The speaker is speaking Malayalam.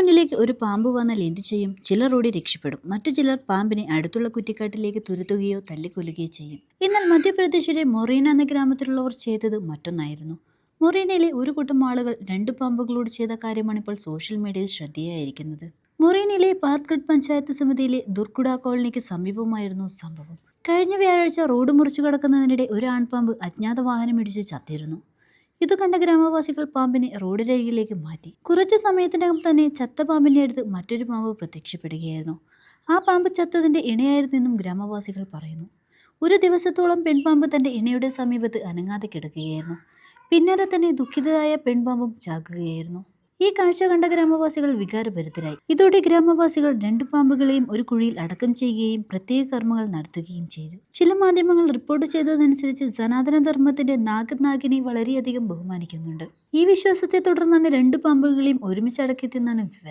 മുന്നിലേക്ക് ഒരു പാമ്പ് വന്നാൽ എന്തു ചെയ്യും? ചിലർ ഓടി രക്ഷപ്പെടും. മറ്റു ചിലർ പാമ്പിനെ അടുത്തുള്ള കുറ്റിക്കാട്ടിലേക്ക് തുരുത്തുകയോ തല്ലിക്കൊല്ലുകയോ ചെയ്യും. എന്നാൽ മധ്യപ്രദേശിലെ മൊറീന എന്ന ഗ്രാമത്തിലുള്ളവർ ചെയ്തത് മറ്റൊന്നായിരുന്നു. മൊറീനയിലെ ഒരു കൂട്ടം ആളുകൾ രണ്ട് പാമ്പുകളോട് ചെയ്ത കാര്യമാണ് ഇപ്പോൾ സോഷ്യൽ മീഡിയയിൽ ശ്രദ്ധേയായിരിക്കുന്നത് മൊറീനയിലെ പാത്ഗഡ് പഞ്ചായത്ത് സമിതിയിലെ ദുർഗുഡ കോളനിക്ക് സമീപമായിരുന്നു സംഭവം. കഴിഞ്ഞ വ്യാഴാഴ്ച റോഡ് മുറിച്ചു കടക്കുന്നതിനിടെ ഒരു ആൺപാമ്പ് അജ്ഞാത വാഹനം ഇടിച്ച് ചത്തിരുന്നു. ഇത് കണ്ട ഗ്രാമവാസികൾ പാമ്പിനെ റോഡിനരികിലേക്ക് മാറ്റി. കുറച്ചു സമയത്തിനകം തന്നെ ചത്ത പാമ്പിന്റെ അടുത്ത് മറ്റൊരു പാമ്പ് പ്രത്യക്ഷപ്പെടുകയായിരുന്നു. ആ പാമ്പ് ചത്തതിന്റെ ഇണയായിരുന്നു എന്നും ഗ്രാമവാസികൾ പറയുന്നു. ഒരു ദിവസത്തോളം പെൺപാമ്പ് തന്റെ ഇണയുടെ സമീപത്ത് അനങ്ങാതെ കിടക്കുകയായിരുന്നു. പിന്നാലെ തന്നെ ദുഃഖിതരായ പെൺപാമ്പും ചാകുകയായിരുന്നു. ഈ കാഴ്ച കണ്ട ഗ്രാമവാസികൾ വികാരഭരിതരായി. ഇതോടെ ഗ്രാമവാസികൾ രണ്ടു പാമ്പുകളെയും ഒരു കുഴിയിൽ അടക്കം ചെയ്യുകയും പ്രത്യേക കർമ്മങ്ങൾ നടത്തുകയും ചെയ്തു. ചില മാധ്യമങ്ങൾ റിപ്പോർട്ട് ചെയ്തതനുസരിച്ച് സനാതന ധർമ്മത്തിന്റെ നാഗനാഗിനെ വളരെയധികം ബഹുമാനിക്കുന്നുണ്ട്. ഈ വിശ്വാസത്തെ തുടർന്നാണ് രണ്ടു പാമ്പുകളെയും ഒരുമിച്ച് അടക്കിയെത്തിയെന്നാണ് വിവരം.